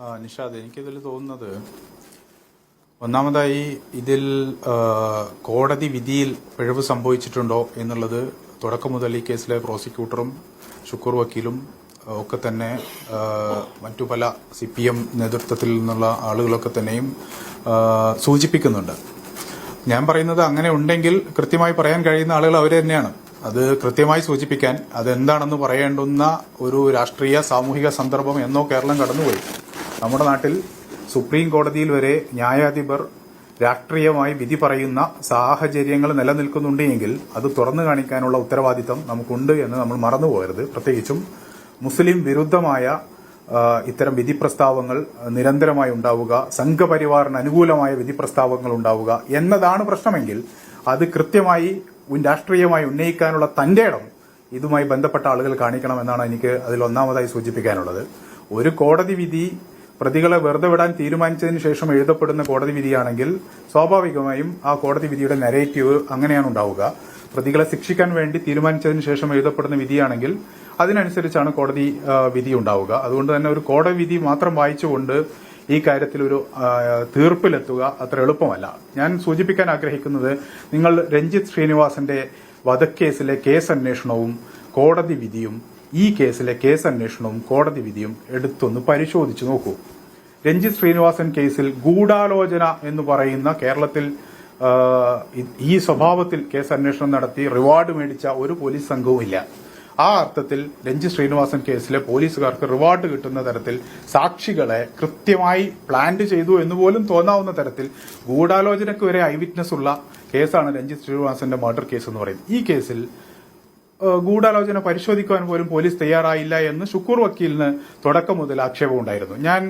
നിഷാദ് എനിക്കിതിൽ തോന്നുന്നത് ഒന്നാമതായി ഇതിൽ കോടതി വിധിയിൽ പിഴവ് സംഭവിച്ചിട്ടുണ്ടോ എന്നുള്ളത് തുടക്കം മുതൽ ഈ കേസിലെ പ്രോസിക്യൂട്ടറും ഷുക്കൂർ വക്കീലും ഒക്കെ തന്നെ മറ്റു പല സി പി എം നേതൃത്വത്തിൽ നിന്നുള്ള ആളുകളൊക്കെ തന്നെയും സൂചിപ്പിക്കുന്നുണ്ട്. ഞാൻ പറയുന്നത് അങ്ങനെ ഉണ്ടെങ്കിൽ കൃത്യമായി പറയാൻ കഴിയുന്ന ആളുകൾ അവർ തന്നെയാണ്. അത് കൃത്യമായി സൂചിപ്പിക്കാൻ അതെന്താണെന്ന് പറയേണ്ടുന്ന ഒരു രാഷ്ട്രീയ സാമൂഹിക സന്ദർഭം എന്നോ കേരളം കടന്നുപോയി. നമ്മുടെ നാട്ടിൽ സുപ്രീം കോടതിയിൽ വരെ ന്യായാധിപർ രാഷ്ട്രീയമായി വിധി പറയുന്ന സാഹചര്യങ്ങൾ നിലനിൽക്കുന്നുണ്ട് എങ്കിൽ അത് തുറന്നു കാണിക്കാനുള്ള ഉത്തരവാദിത്തം നമുക്കുണ്ട് എന്ന് നമ്മൾ മറന്നുപോകരുത് പ്രത്യേകിച്ചും മുസ്ലിം വിരുദ്ധമായ ഇത്തരം വിധി പ്രസ്താവങ്ങൾ നിരന്തരമായി ഉണ്ടാവുക സംഘപരിവാറിന് അനുകൂലമായ വിധി പ്രസ്താവങ്ങൾ ഉണ്ടാവുക എന്നതാണ് പ്രശ്നമെങ്കിൽ അത് കൃത്യമായി രാഷ്ട്രീയമായി ഉന്നയിക്കാനുള്ള തന്റെ ഇടം ഇതുമായി ബന്ധപ്പെട്ട ആളുകൾ കാണിക്കണമെന്നാണ് എനിക്ക് അതിൽ ഒന്നാമതായി സൂചിപ്പിക്കാനുള്ളത്. ഒരു കോടതി വിധി പ്രതികളെ വെറുതെ വിടാൻ തീരുമാനിച്ചതിന് ശേഷം എഴുതപ്പെടുന്ന കോടതി വിധിയാണെങ്കിൽ സ്വാഭാവികമായും ആ കോടതി വിധിയുടെ നെറേറ്റീവ് അങ്ങനെയാണ് ഉണ്ടാവുക. പ്രതികളെ ശിക്ഷിക്കാൻ വേണ്ടി തീരുമാനിച്ചതിന് ശേഷം എഴുതപ്പെടുന്ന വിധിയാണെങ്കിൽ അതിനനുസരിച്ചാണ് കോടതി വിധി ഉണ്ടാവുക. അതുകൊണ്ട് തന്നെ ഒരു കോടതി വിധി മാത്രം വായിച്ചുകൊണ്ട് ഈ കാര്യത്തിൽ ഒരു തീർപ്പിലെത്തുക അത്ര എളുപ്പമല്ല. ഞാൻ സൂചിപ്പിക്കാൻ ആഗ്രഹിക്കുന്നത് നിങ്ങൾ രഞ്ജിത്ത് ശ്രീനിവാസന്റെ വധക്കേസിലെ കേസ് അന്വേഷണവും കോടതി വിധിയും ഈ കേസിലെ കേസ് അന്വേഷണവും കോടതി വിധിയും എടുത്തൊന്ന് പരിശോധിച്ചു നോക്കൂ. രഞ്ജിത് ശ്രീനിവാസൻ കേസിൽ ഗൂഢാലോചന എന്ന് പറയുന്ന കേരളത്തിൽ ഈ സ്വഭാവത്തിൽ കേസ് അന്വേഷണം നടത്തി റിവാർഡ് മേടിച്ച ഒരു പോലീസ് സംഘവും ഇല്ല. ആ അർത്ഥത്തിൽ രഞ്ജിത് ശ്രീനിവാസൻ കേസിലെ പോലീസുകാർക്ക് റിവാർഡ് കിട്ടുന്ന തരത്തിൽ സാക്ഷികളെ കൃത്യമായി പ്ലാന്റ് ചെയ്തു എന്ന് പോലും തോന്നാവുന്ന തരത്തിൽ ഗൂഢാലോചനയ്ക്ക് വരെ ഐ വിറ്റ്നസ് ഉള്ള കേസാണ് രഞ്ജിത് ശ്രീനിവാസന്റെ മർഡർ കേസ് എന്ന് പറയുന്നത്. ഈ കേസിൽ ഗൂഢാലോചന പരിശോധിക്കുവാൻ പോലും പോലീസ് തയ്യാറായില്ല എന്ന് ഷുക്കൂർ വക്കീലിന് തുടക്കം മുതൽ ആക്ഷേപമുണ്ടായിരുന്നു. ഞാൻ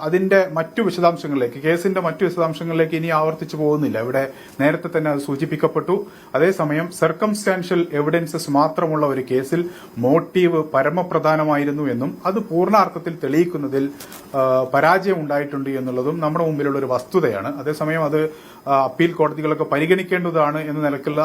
അതിന്റെ മറ്റു വിശദാംശങ്ങളിലേക്ക് കേസിന്റെ മറ്റു വിശദാംശങ്ങളിലേക്ക് ഇനി ആവർത്തിച്ചു പോകുന്നില്ല. ഇവിടെ നേരത്തെ തന്നെ അത് സൂചിപ്പിക്കപ്പെട്ടു. അതേസമയം സർക്കംസ്റ്റാൻഷ്യൽ എവിഡൻസസ് മാത്രമുള്ള ഒരു കേസിൽ മോട്ടീവ് പരമപ്രധാനമായിരുന്നു എന്നും അത് പൂർണാർത്ഥത്തിൽ തെളിയിക്കുന്നതിൽ പരാജയം ഉണ്ടായിട്ടുണ്ട് എന്നുള്ളതും നമ്മുടെ മുമ്പിലുള്ള ഒരു വസ്തുതയാണ്. അതേസമയം അത് അപ്പീൽ കോടതികളൊക്കെ പരിഗണിക്കേണ്ടതാണ് എന്ന നിലക്കുള്ള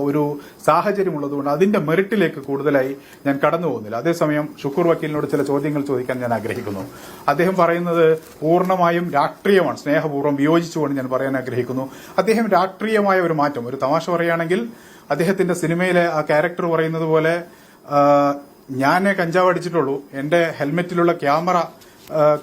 ഒരു സാഹചര്യം ഉള്ളതുകൊണ്ട് അതിന്റെ മെറിറ്റിലേക്ക് കൂടുതലായി ഞാൻ കടന്നു പോകുന്നില്ല അതേസമയം ഷുക്കൂർ വക്കീലിനോട് ചില ചോദ്യങ്ങൾ ചോദിക്കാൻ ഞാൻ ആഗ്രഹിക്കുന്നു. അദ്ദേഹം പറയുന്നത് പൂർണമായും രാഷ്ട്രീയമാണ്. സ്നേഹപൂർവം വിയോജിച്ചുകൊണ്ട് ഞാൻ പറയാൻ ആഗ്രഹിക്കുന്നു. അദ്ദേഹം രാഷ്ട്രീയമായ ഒരു മാറ്റം. ഒരു തമാശ പറയുകയാണെങ്കിൽ അദ്ദേഹത്തിന്റെ സിനിമയിലെ ആ ക്യാരക്ടർ പറയുന്നത് പോലെ ആ, കഞ്ചാവ് അടിച്ചിട്ടുള്ളൂ. എന്റെ ഹെൽമെറ്റിലുള്ള ക്യാമറ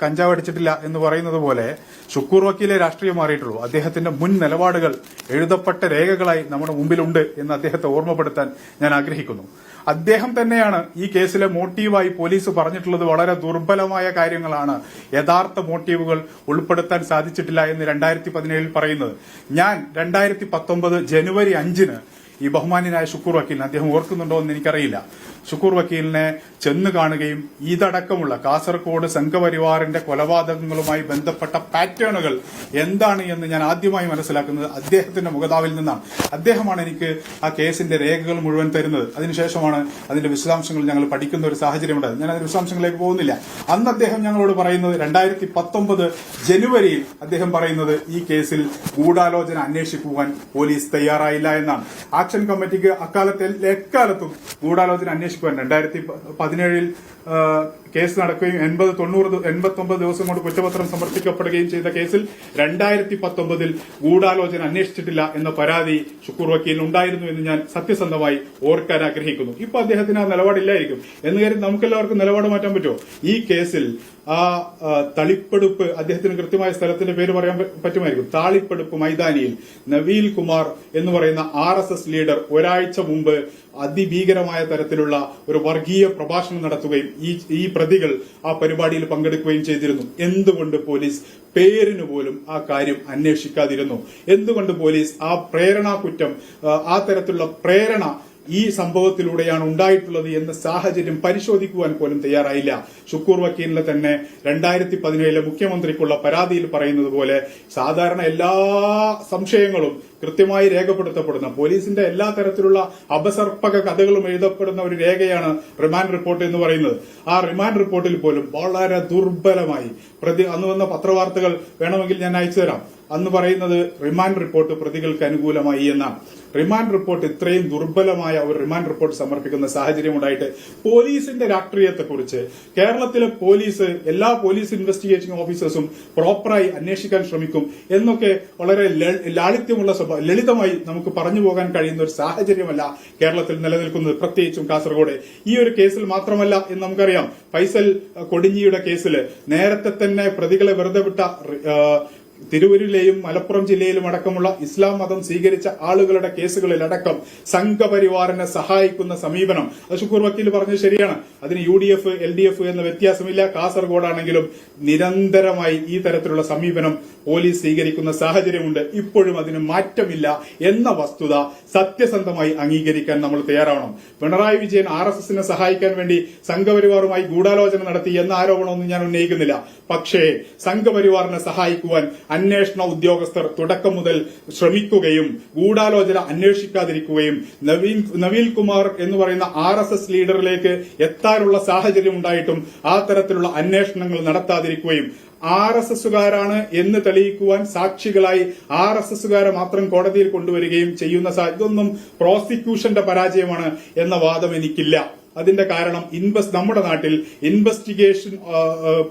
കഞ്ചാവ് അടിച്ചിട്ടില്ല എന്ന് പറയുന്നത് പോലെ ഷുക്കൂർ വക്കീലെ രാഷ്ട്രീയം മാറിയിട്ടുള്ളൂ. അദ്ദേഹത്തിന്റെ മുൻ നിലപാടുകൾ എഴുതപ്പെട്ട രേഖകളായി നമ്മുടെ മുമ്പിലുണ്ട് എന്ന് അദ്ദേഹത്തെ ഓർമ്മപ്പെടുത്താൻ ഞാൻ ആഗ്രഹിക്കുന്നു. അദ്ദേഹം തന്നെയാണ് ഈ കേസിലെ മോട്ടീവായി പോലീസ് പറഞ്ഞിട്ടുള്ളത് വളരെ ദുർബലമായ കാര്യങ്ങളാണ്. യഥാർത്ഥ മോട്ടീവുകൾ ഉൾപ്പെടുത്താൻ സാധിച്ചിട്ടില്ല എന്ന് രണ്ടായിരത്തി പതിനേഴിൽ പറയുന്നത്. ഞാൻ രണ്ടായിരത്തി പത്തൊമ്പത് ജനുവരി അഞ്ചിന് ഈ ബഹുമാന്യനായ ഷുക്കൂർ വക്കീലിന് അദ്ദേഹം ഓർക്കുന്നുണ്ടോ എന്ന് എനിക്കറിയില്ല. ഷുക്കൂർ വക്കീലിനെ ചെന്ന് കാണുകയും ഇതടക്കമുള്ള കാസർകോട് സംഘപരിവാറിന്റെ കൊലപാതകങ്ങളുമായി ബന്ധപ്പെട്ട പാറ്റേണുകൾ എന്താണ് എന്ന് ഞാൻ ആദ്യമായി മനസ്സിലാക്കുന്നത് അദ്ദേഹത്തിന്റെ മുഖതാവിൽ നിന്നാണ്. അദ്ദേഹമാണ് എനിക്ക് ആ കേസിന്റെ രേഖകൾ മുഴുവൻ തരുന്നത്. അതിനുശേഷമാണ് അതിന്റെ വിശദാംശങ്ങൾ ഞങ്ങൾ പഠിക്കുന്ന ഒരു സാഹചര്യം ഉണ്ടായത് ഞാൻ അതിന്റെ വിശദാംശങ്ങളിലേക്ക് പോകുന്നില്ല. അന്ന് അദ്ദേഹം ഞങ്ങളോട് പറയുന്നത് രണ്ടായിരത്തി പത്തൊമ്പത് ജനുവരിയിൽ അദ്ദേഹം പറയുന്നത് ഈ കേസിൽ ഗൂഢാലോചന അന്വേഷിക്കുവാൻ പോലീസ് തയ്യാറായില്ല എന്നാണ്. ആക്ഷൻ കമ്മിറ്റിക്ക് അക്കാലത്തെ എക്കാലത്തും ഗൂഢാലോചന അന്വേഷിക്കുവാൻ രണ്ടായിരത്തി പതിനേഴിൽ കേസ് നടക്കുകയും എൺപത് തൊണ്ണൂറ് എൺപത്തി ഒമ്പത് ദിവസം കൊണ്ട് കുറ്റപത്രം സമർപ്പിക്കപ്പെടുകയും ചെയ്ത കേസിൽ രണ്ടായിരത്തി പത്തൊമ്പതിൽ ഗൂഢാലോചന അന്വേഷിച്ചിട്ടില്ല എന്ന പരാതി ഷുക്കൂർ വക്കീൽ ഉണ്ടായിരുന്നു എന്ന് ഞാൻ സത്യസന്ധമായി ഓർക്കാൻ ആഗ്രഹിക്കുന്നു. ഇപ്പൊ അദ്ദേഹത്തിന് ആ നിലപാടില്ലായിരിക്കും. എന്ന് കരുതി നമുക്കെല്ലാവർക്കും നിലപാട് മാറ്റാൻ പറ്റുമോ? ഈ കേസിൽ ആ, തളിപ്പെടുപ്പ് അദ്ദേഹത്തിന് കൃത്യമായ സ്ഥലത്തിന്റെ പേര് പറയാൻ പറ്റുമായിരിക്കും. താളിപ്പെടുപ്പ് മൈതാനിയിൽ നവീൽ കുമാർ എന്ന് പറയുന്ന ആർ എസ് എസ് ലീഡർ ഒരാഴ്ച മുമ്പ് അതിഭീകരമായ തരത്തിലുള്ള ഒരു വർഗീയ പ്രഭാഷണം നടത്തുകയും ഈ ഈ പ്രതികൾ ആ പരിപാടിയിൽ പങ്കെടുക്കുകയും ചെയ്തിരുന്നു. എന്തുകൊണ്ട് പോലീസ് പേരിന് പോലും ആ കാര്യം അന്വേഷിക്കാതിരുന്നു? എന്തുകൊണ്ട് പോലീസ് ആ പ്രേരണാ കുറ്റം ആ, തരത്തിലുള്ള പ്രേരണ ഈ സംഭവത്തിലൂടെയാണ് ഉണ്ടായിട്ടുള്ളത് എന്ന സാഹചര്യം പരിശോധിക്കുവാൻ പോലും തയ്യാറായില്ല. ഷുക്കൂർ വക്കീലിനെ തന്നെ രണ്ടായിരത്തി പതിനേഴിലെ മുഖ്യമന്ത്രിക്കുള്ള പരാതിയിൽ പറയുന്നത് പോലെ സാധാരണ എല്ലാ സംശയങ്ങളും കൃത്യമായി രേഖപ്പെടുത്തപ്പെടുന്ന പോലീസിന്റെ എല്ലാ തരത്തിലുള്ള അപസർപ്പക കഥകളും എഴുതപ്പെടുന്ന ഒരു രേഖയാണ് റിമാൻഡ് റിപ്പോർട്ട് എന്ന് പറയുന്നത്. ആ റിമാൻഡ് റിപ്പോർട്ടിൽ പോലും വളരെ ദുർബലമായി പ്രതി അന്ന് വന്ന പത്രവാർത്തകൾ വേണമെങ്കിൽ ഞാൻ അയച്ചു തരാം അന്ന് പറയുന്നത് റിമാൻഡ് റിപ്പോർട്ട് പ്രതികൾക്ക് അനുകൂലമായി എന്നാണ് റിമാൻഡ് റിപ്പോർട്ട് ഇത്രയും ദുർബലമായ ഒരു റിമാൻഡ് റിപ്പോർട്ട് സമർപ്പിക്കുന്ന സാഹചര്യം ഉണ്ടായിട്ട് പോലീസിന്റെ രാഷ്ട്രീയത്തെക്കുറിച്ച് കേരളത്തിലെ പോലീസ് എല്ലാ പോലീസ് ഇൻവെസ്റ്റിഗേഷൻ ഓഫീസേഴ്സും പ്രോപ്പറായി അന്വേഷിക്കാൻ ശ്രമിക്കും എന്നൊക്കെ വളരെ ലാളിത്യമുള്ള ലളിതമായി നമുക്ക് പറഞ്ഞു പോകാൻ കഴിയുന്ന ഒരു സാഹചര്യമല്ല കേരളത്തിൽ നിലനിൽക്കുന്നത്. പ്രത്യേകിച്ചും കാസർഗോഡ്. ഈ ഒരു കേസിൽ മാത്രമല്ല എന്ന് നമുക്കറിയാം. ഫൈസൽ കൊടിഞ്ഞിയുടെ കേസിൽ നേരത്തെ തന്നെ പ്രതികളെ വെറുതെ വിട്ട തിരുവൂരിലെയും മലപ്പുറം ജില്ലയിലും അടക്കമുള്ള ഇസ്ലാം മതം സ്വീകരിച്ച ആളുകളുടെ കേസുകളിലടക്കം സംഘപരിവാറിനെ സഹായിക്കുന്ന സമീപനം. അത് ഷുക്കൂർ വക്കീൽ പറഞ്ഞത് ശരിയാണ്. അതിന് U D F L D F എന്ന വ്യത്യാസമില്ല. കാസർഗോഡാണെങ്കിലും നിരന്തരമായി ഈ തരത്തിലുള്ള സമീപനം പോലീസ് സ്വീകരിക്കുന്ന സാഹചര്യമുണ്ട്. ഇപ്പോഴും അതിന് മാറ്റമില്ല എന്ന വസ്തുത സത്യസന്ധമായി അംഗീകരിക്കാൻ നമ്മൾ തയ്യാറാവണം. പിണറായി വിജയൻ ആർ എസ് എസിനെ സഹായിക്കാൻ വേണ്ടി സംഘപരിവാറുമായി ഗൂഢാലോചന നടത്തി എന്ന ആരോപണമൊന്നും ഞാൻ ഉന്നയിക്കുന്നില്ല. പക്ഷേ സംഘപരിവാറിനെ സഹായിക്കുവാൻ അന്വേഷണ ഉദ്യോഗസ്ഥർ തുടക്കം മുതൽ ശ്രമിക്കുകയും ഗൂഢാലോചന അന്വേഷിക്കാതിരിക്കുകയും നവീൻ നവീൻ കുമാർ എന്ന് പറയുന്ന ആർ എസ് എസ് ലീഡറിലേക്ക് എത്താനുള്ള സാഹചര്യം ഉണ്ടായിട്ടും ആ തരത്തിലുള്ള അന്വേഷണങ്ങൾ നടത്താതിരിക്കുകയും ആർ എസ് എസുകാരാണ് എന്ന് തെളിയിക്കുവാൻ സാക്ഷികളായി ആർ എസ് എസുകാരെ മാത്രം കോടതിയിൽ കൊണ്ടുവരികയും ചെയ്യുന്ന ഇതൊന്നും പ്രോസിക്യൂഷന്റെ പരാജയമാണ് എന്ന വാദം എനിക്കില്ല. അതിന്റെ കാരണം ഇൻവെസ്റ്റ് നമ്മുടെ നാട്ടിൽ ഇൻവെസ്റ്റിഗേഷൻ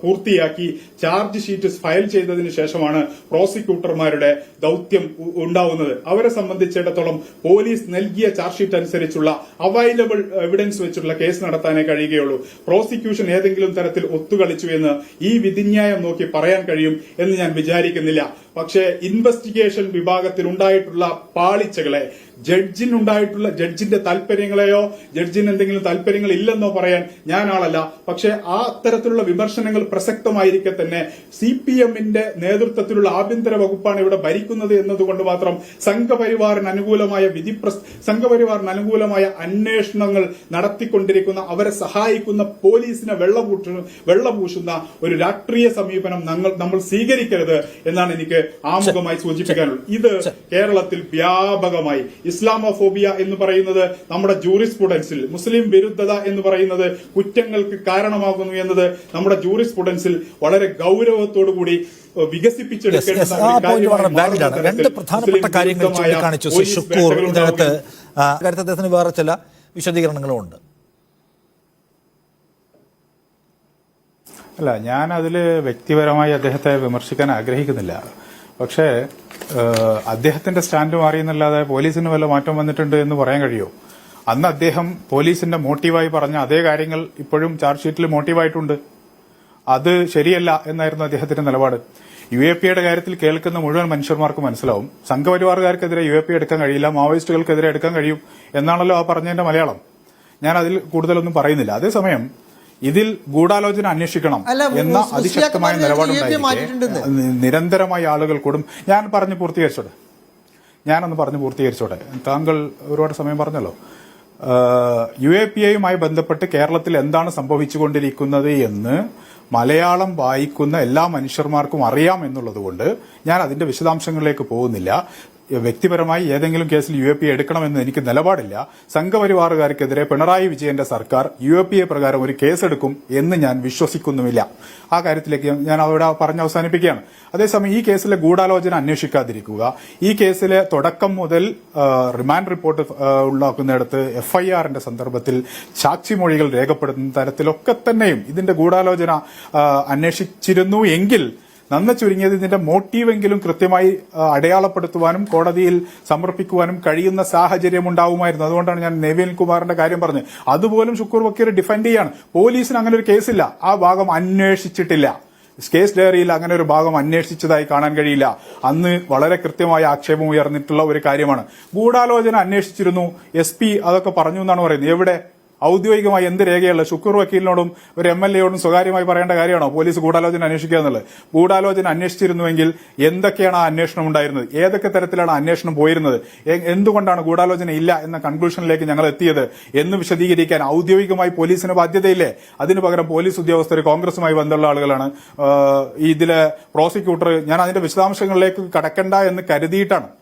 പൂർത്തിയാക്കി ചാർജ് ഷീറ്റ് ഫയൽ ചെയ്തതിന് ശേഷമാണ് പ്രോസിക്യൂട്ടർമാരുടെ ദൌത്യം ഉണ്ടാവുന്നത്. അവരെ സംബന്ധിച്ചിടത്തോളം പോലീസ് നൽകിയ ചാർജ് ഷീറ്റ് അനുസരിച്ചുള്ള അവൈലബിൾ എവിഡൻസ് വെച്ചുള്ള കേസ് നടത്താനേ കഴിയുകയുള്ളൂ. പ്രോസിക്യൂഷൻ ഏതെങ്കിലും തരത്തിൽ ഒത്തുകളിച്ചു എന്ന് ഈ വിധിന്യായം നോക്കി പറയാൻ കഴിയും എന്ന് ഞാൻ വിചാരിക്കുന്നില്ല. പക്ഷേ ഇൻവെസ്റ്റിഗേഷൻ വിഭാഗത്തിൽ ഉണ്ടായിട്ടുള്ള പാളിച്ചകളെ ജഡ്ജിനുണ്ടായിട്ടുള്ള ജഡ്ജിന്റെ താല്പര്യങ്ങളെയോ ജഡ്ജിന് എന്തെങ്കിലും താല്പര്യങ്ങൾ ഇല്ലെന്നോ പറയാൻ ഞാൻ ആളല്ല. പക്ഷേ ആ തരത്തിലുള്ള വിമർശനങ്ങൾ പ്രസക്തമായിരിക്കെ തന്നെ സി പി എമ്മിന്റെ നേതൃത്വത്തിലുള്ള ആഭ്യന്തര വകുപ്പാണ് ഇവിടെ ഭരിക്കുന്നത് എന്നതുകൊണ്ട് മാത്രം സംഘപരിവാറിന് അനുകൂലമായ വിധി സംഘപരിവാറിന് അനുകൂലമായ അന്വേഷണങ്ങൾ നടത്തിക്കൊണ്ടിരിക്കുന്ന അവരെ സഹായിക്കുന്ന പോലീസിനെ വെള്ളപൂട്ട വെള്ളപൂശുന്ന ഒരു രാഷ്ട്രീയ സമീപനം നമ്മൾ സ്വീകരിക്കരുത് എന്നാണ് എനിക്ക് ആമുഖമായി സൂചിപ്പിക്കാനുള്ളത്. ഇത് കേരളത്തിൽ വ്യാപകമായി ഇസ്ലാമോഫോബിയ എന്ന് പറയുന്നത് നമ്മുടെ ജൂറിസ്പുഡൻസിൽ മുസ്ലിം വിരുദ്ധത എന്ന് പറയുന്നത് കുറ്റങ്ങൾക്ക് കാരണമാകുന്നു എന്നത് നമ്മുടെ ജൂറിസ്പുഡൻസിൽ വളരെ ഗൗരവത്തോടു കൂടി വികസിപ്പിച്ചെടുക്കേണ്ട yes. വളരെ വാലിഡാണ് രണ്ട് പ്രധാനപ്പെട്ട കാര്യങ്ങൾ ചൂണ്ടിക്കാണിച്ചു ശ്രീ ഷുക്കൂർ. ഇതിനകത്ത് ആ, കാര്യത്തിൽ അദ്ദേഹത്തിന് വേറെ ചില വിശദീകരണങ്ങളും ഉണ്ട്. അല്ല ഞാൻ അതിൽ വ്യക്തിപരമായി അദ്ദേഹത്തെ വിമർശിക്കാൻ ആഗ്രഹിക്കുന്നില്ല. പക്ഷേ അദ്ദേഹത്തിന്റെ സ്റ്റാൻഡ് മാറിയെന്നല്ലാതെ പോലീസിന് വല്ല മാറ്റം വന്നിട്ടുണ്ട് എന്ന് പറയാൻ കഴിയുമോ അന്ന് അദ്ദേഹം പോലീസിന്റെ മോട്ടീവായി പറഞ്ഞ അതേ കാര്യങ്ങൾ ഇപ്പോഴും ചാർജ് ഷീറ്റിൽ മോട്ടീവായിട്ടുണ്ട്. അത് ശരിയല്ല എന്നായിരുന്നു അദ്ദേഹത്തിന്റെ നിലപാട്. യു എ പിയുടെ കാര്യത്തിൽ കേൾക്കുന്ന മുഴുവൻ മനുഷ്യന്മാർക്ക് മനസ്സിലാവും. സംഘപരിവാറുകാർക്കെതിരെ യു എ പി എടുക്കാൻ കഴിയില്ല മാവോയിസ്റ്റുകൾക്കെതിരെ എടുക്കാൻ കഴിയും എന്നാണല്ലോ ആ പറഞ്ഞതിന്റെ മലയാളം. ഞാൻ അതിൽ കൂടുതലൊന്നും പറയുന്നില്ല. അതേസമയം ഇതിൽ ഗൂഢാലോചന അന്വേഷിക്കണം എന്ന അതിശക്തമായ നിലപാടുണ്ടായിരിക്കെ. നിരന്തരമായി ആളുകൾ കൂടും. ഞാൻ പറഞ്ഞു പൂർത്തീകരിച്ചോട്ടെ. ഞാനൊന്ന് പറഞ്ഞു പൂർത്തീകരിച്ചോട്ടെ. താങ്കൾ ഒരുപാട് സമയം പറഞ്ഞല്ലോ. യു എ പി എയുമായി ബന്ധപ്പെട്ട് കേരളത്തിൽ എന്താണ് സംഭവിച്ചുകൊണ്ടിരിക്കുന്നത് എന്ന് മലയാളം വായിക്കുന്ന എല്ലാ മനുഷ്യർമാർക്കും അറിയാം എന്നുള്ളതുകൊണ്ട് ഞാൻ അതിന്റെ വിശദാംശങ്ങളിലേക്ക് പോകുന്നില്ല. വ്യക്തിപരമായി ഏതെങ്കിലും കേസിൽ യു എ പി എടുക്കണമെന്ന് എനിക്ക് നിലപാടില്ല. സംഘപരിവാറുകാർക്കെതിരെ പിണറായി വിജയന്റെ സർക്കാർ യു എ പി എ പ്രകാരം ഒരു കേസെടുക്കും എന്ന് ഞാൻ വിശ്വസിക്കുന്നുമില്ല. ആ കാര്യത്തിലേക്ക് ഞാൻ അവിടെ പറഞ്ഞ് അവസാനിപ്പിക്കുകയാണ്. അതേസമയം ഈ കേസിലെ ഗൂഢാലോചന അന്വേഷിക്കാതിരിക്കുക. ഈ കേസിലെ തുടക്കം മുതൽ റിമാൻഡ് റിപ്പോർട്ട് ഉണ്ടാക്കുന്നിടത്ത് എഫ്ഐആറിന്റെ സന്ദർഭത്തിൽ സാക്ഷിമൊഴികൾ രേഖപ്പെടുത്തുന്ന തരത്തിലൊക്കെ തന്നെയും ഇതിന്റെ ഗൂഢാലോചന അന്വേഷിച്ചിരുന്നു എങ്കിൽ നന്ന ചുരുങ്ങിയത് ഇതിന്റെ മോട്ടീവെങ്കിലും കൃത്യമായി അടയാളപ്പെടുത്തുവാനും കോടതിയിൽ സമർപ്പിക്കുവാനും കഴിയുന്ന സാഹചര്യം ഉണ്ടാവുമായിരുന്നു. അതുകൊണ്ടാണ് ഞാൻ നവീൻ കുമാറിന്റെ കാര്യം പറഞ്ഞത്. അതുപോലും ഷുക്കൂർ വക്കീർ ഡിഫൻഡ് ചെയ്യാണ്. പോലീസിന് അങ്ങനെ ഒരു കേസില്ല. ആ ഭാഗം അന്വേഷിച്ചിട്ടില്ല. കേസ് ഡയറിയിൽ അങ്ങനെ ഒരു ഭാഗം അന്വേഷിച്ചതായി കാണാൻ കഴിയില്ല. അന്ന് വളരെ കൃത്യമായ ആക്ഷേപം ഉയർന്നിട്ടുള്ള ഒരു കാര്യമാണ്. ഗൂഢാലോചന അന്വേഷിച്ചിരുന്നു. എസ് അതൊക്കെ പറഞ്ഞു എന്നാണ് പറയുന്നത്. എവിടെ? ഔദ്യോഗികമായി എന്ത് രേഖയുള്ള ഷുക്കൂർ വക്കീലിനോടും ഒരു എം എൽ എയോടും സ്വകാര്യമായി പറയേണ്ട കാര്യമാണോ? പോലീസ് ഗൂഢാലോചന അന്വേഷിക്കുക എന്നുള്ളത്. ഗൂഢാലോചന അന്വേഷിച്ചിരുന്നുവെങ്കിൽ എന്തൊക്കെയാണ് ആ അന്വേഷണം ഉണ്ടായിരുന്നത്? ഏതൊക്കെ തരത്തിലാണ് അന്വേഷണം പോയിരുന്നത്? എന്തുകൊണ്ടാണ് ഗൂഢാലോചന ഇല്ല എന്ന കൺക്ലൂഷനിലേക്ക് ഞങ്ങൾ എത്തിയത് എന്ന് വിശദീകരിക്കാൻ ഔദ്യോഗികമായി പോലീസിന് ബാധ്യതയില്ലേ? അതിനു പകരം പോലീസ് ഉദ്യോഗസ്ഥർ കോൺഗ്രസുമായി ബന്ധമുള്ള ആളുകളാണ്. ഇതിലെ പ്രോസിക്യൂട്ടർ ഞാൻ അതിന്റെ വിശദാംശങ്ങളിലേക്ക് കടക്കണ്ട എന്ന് കരുതിയിട്ടാണ്.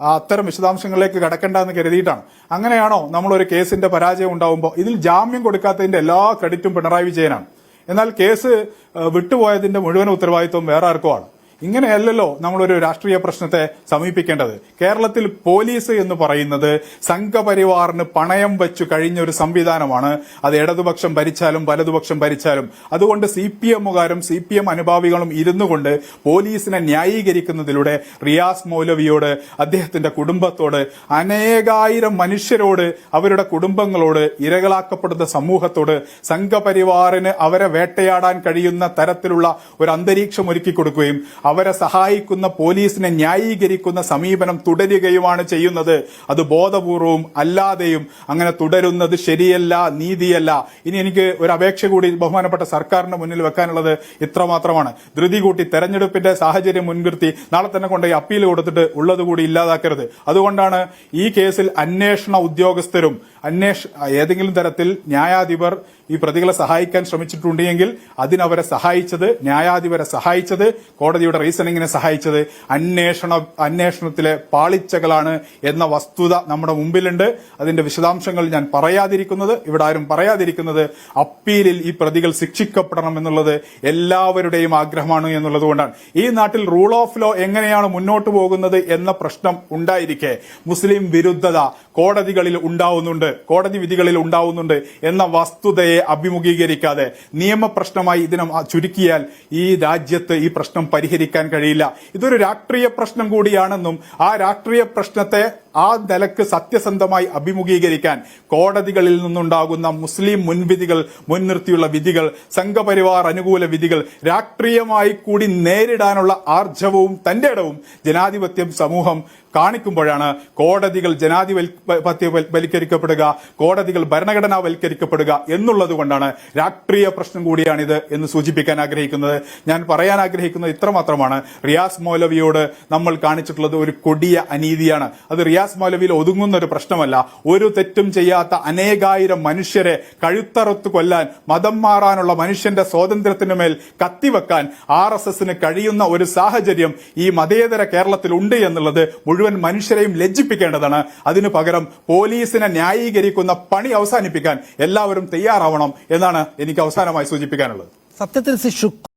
അത്തരം വിശദാംശങ്ങളിലേക്ക് കടക്കേണ്ട എന്ന് കരുതിയിട്ടാണ്. അങ്ങനെയാണോ നമ്മൾ ഒരു കേസിന്റെ പരാജയം ഉണ്ടാവുമ്പോൾ ഇതിൽ ജാമ്യം കൊടുക്കാത്തതിന്റെ എല്ലാ ക്രെഡിറ്റും പിണറായി വിജയനാണ്. എന്നാൽ കേസ് വിട്ടുപോയതിന്റെ മുഴുവൻ ഉത്തരവാദിത്വം വേറെ ആർക്കോ ആണ്. ഇങ്ങനെയല്ലല്ലോ നമ്മളൊരു രാഷ്ട്രീയ പ്രശ്നത്തെ സമീപിക്കേണ്ടത്. കേരളത്തിൽ പോലീസ് എന്ന് പറയുന്നത് സംഘപരിവാറിന് പണയം വെച്ചു കഴിഞ്ഞ ഒരു സംവിധാനമാണ്. അത് ഇടതുപക്ഷം ഭരിച്ചാലും വലതുപക്ഷം ഭരിച്ചാലും. അതുകൊണ്ട് സി പി എമ്മുകാരും സി പി എം അനുഭാവികളും ഇരുന്നു കൊണ്ട് പോലീസിനെ ന്യായീകരിക്കുന്നതിലൂടെ റിയാസ് മൗലവിയോട് അദ്ദേഹത്തിന്റെ കുടുംബത്തോട് അനേകായിരം മനുഷ്യരോട് അവരുടെ കുടുംബങ്ങളോട് ഇരകളാക്കപ്പെടുന്ന സമൂഹത്തോട് സംഘപരിവാറിന് അവരെ വേട്ടയാടാൻ കഴിയുന്ന തരത്തിലുള്ള ഒരു അന്തരീക്ഷം ഒരുക്കി കൊടുക്കുകയും അവരെ സഹായിക്കുന്ന പോലീസിനെ ന്യായീകരിക്കുന്ന സമീപനം തുടരുകയുമാണ് ചെയ്യുന്നത്. അത് ബോധപൂർവവും അല്ലാതെയും അങ്ങനെ തുടരുന്നത് ശരിയല്ല നീതിയല്ല. ഇനി എനിക്ക് ഒരു അപേക്ഷ കൂടി ബഹുമാനപ്പെട്ട സർക്കാരിന്റെ മുന്നിൽ വെക്കാനുള്ളത് ഇത്രമാത്രമാണ്. ധൃതി കൂട്ടി തെരഞ്ഞെടുപ്പിന്റെ സാഹചര്യം മുൻനിർത്തി നാളെ തന്നെ കൊണ്ടുപോയി അപ്പീൽ കൊടുത്തിട്ട് ഉള്ളത് കൂടി ഇല്ലാതാക്കരുത്. അതുകൊണ്ടാണ് ഈ കേസിൽ അന്വേഷണ ഉദ്യോഗസ്ഥരും അന്വേഷ ഏതെങ്കിലും തരത്തിൽ ന്യായാധിപർ ഈ പ്രതികളെ സഹായിക്കാൻ ശ്രമിച്ചിട്ടുണ്ടെങ്കിൽ അതിനവരെ സഹായിച്ചത് ന്യായാധിപരെ സഹായിച്ചത് കോടതിയുടെ റീസണിങ്ങിനെ സഹായിച്ചത് അന്വേഷണ അന്വേഷണത്തിലെ പാളിച്ചകളാണ് എന്ന വസ്തുത നമ്മുടെ മുമ്പിലുണ്ട്. അതിന്റെ വിശദാംശങ്ങൾ ഞാൻ പറയാതിരിക്കുന്നത് ഇവിടെ ആരും പറയാതിരിക്കുന്നത് അപ്പീലിൽ ഈ പ്രതികൾ ശിക്ഷിക്കപ്പെടണം എന്നുള്ളത് എല്ലാവരുടെയും ആഗ്രഹമാണ് എന്നുള്ളതുകൊണ്ടാണ് ഈ നാട്ടിൽ റൂൾ ഓഫ് ലോ എങ്ങനെയാണ് മുന്നോട്ട് പോകുന്നത് എന്ന പ്രശ്നം ഉണ്ടായിരിക്കെ. മുസ്ലിം വിരുദ്ധത കോടതികളിൽ ഉണ്ടാവുന്നുണ്ട്. കോടതി വിധികളിൽ ഉണ്ടാവുന്നുണ്ട് എന്ന വസ്തുതയെ അഭിമുഖീകരിക്കാതെ നിയമപ്രശ്നമായി ഇതിനെ ചുരുക്കിയാൽ ഈ രാജ്യത്ത് ഈ പ്രശ്നം പരിഹരിക്കാൻ കഴിയില്ല. ഇതൊരു രാഷ്ട്രീയ പ്രശ്നം കൂടിയാണെന്നും ആ രാഷ്ട്രീയ പ്രശ്നത്തെ ആ നിലയ്ക്ക് സത്യസന്ധമായി അഭിമുഖീകരിക്കാൻ കോടതികളിൽ നിന്നുണ്ടാകുന്ന മുസ്ലിം മുൻവിധികൾ മുൻനിർത്തിയുള്ള വിധികൾ സംഘപരിവാർ അനുകൂല വിധികൾ രാഷ്ട്രീയമായി കൂടി നേരിടാനുള്ള ആർജവവും തന്റെ ഇടവും ജനാധിപത്യം സമൂഹം കാണിക്കുമ്പോഴാണ് കോടതികൾ ജനാധിപത്യവൽക്കരിക്കപ്പെടുക കോടതികൾ ഭരണഘടനാവൽക്കരിക്കപ്പെടുക എന്നുള്ളത് കൊണ്ടാണ് രാഷ്ട്രീയ പ്രശ്നം കൂടിയാണിത് എന്ന് സൂചിപ്പിക്കാൻ ആഗ്രഹിക്കുന്നത്. ഞാൻ പറയാൻ ആഗ്രഹിക്കുന്നത് ഇത്രമാത്രമാണ്. റിയാസ് മൗലവിയോട് നമ്മൾ കാണിച്ചിട്ടുള്ളത് ഒരു കൊടിയ അനീതിയാണ്. അത് മൗലവിയിൽ ഒതുങ്ങുന്ന ഒരു പ്രശ്നമല്ല. ഒരു തെറ്റും ചെയ്യാത്ത അനേകായിരം മനുഷ്യരെ കഴുത്തറുത്ത് കൊല്ലാൻ മതം മാറാനുള്ള മനുഷ്യന്റെ സ്വാതന്ത്ര്യത്തിന് മേൽ കത്തിവെക്കാൻ ആർ എസ് എസിന് കഴിയുന്ന ഒരു സാഹചര്യം ഈ മതേതര കേരളത്തിൽ ഉണ്ട് എന്നുള്ളത് മുഴുവൻ മനുഷ്യരെയും ലജ്ജിപ്പിക്കേണ്ടതാണ്. അതിനു പകരം പോലീസിനെ ന്യായീകരിക്കുന്ന പണി അവസാനിപ്പിക്കാൻ എല്ലാവരും തയ്യാറാവണം എന്നാണ് എനിക്ക് അവസാനമായി സൂചിപ്പിക്കാനുള്ളത്. സത്യത്തിൽ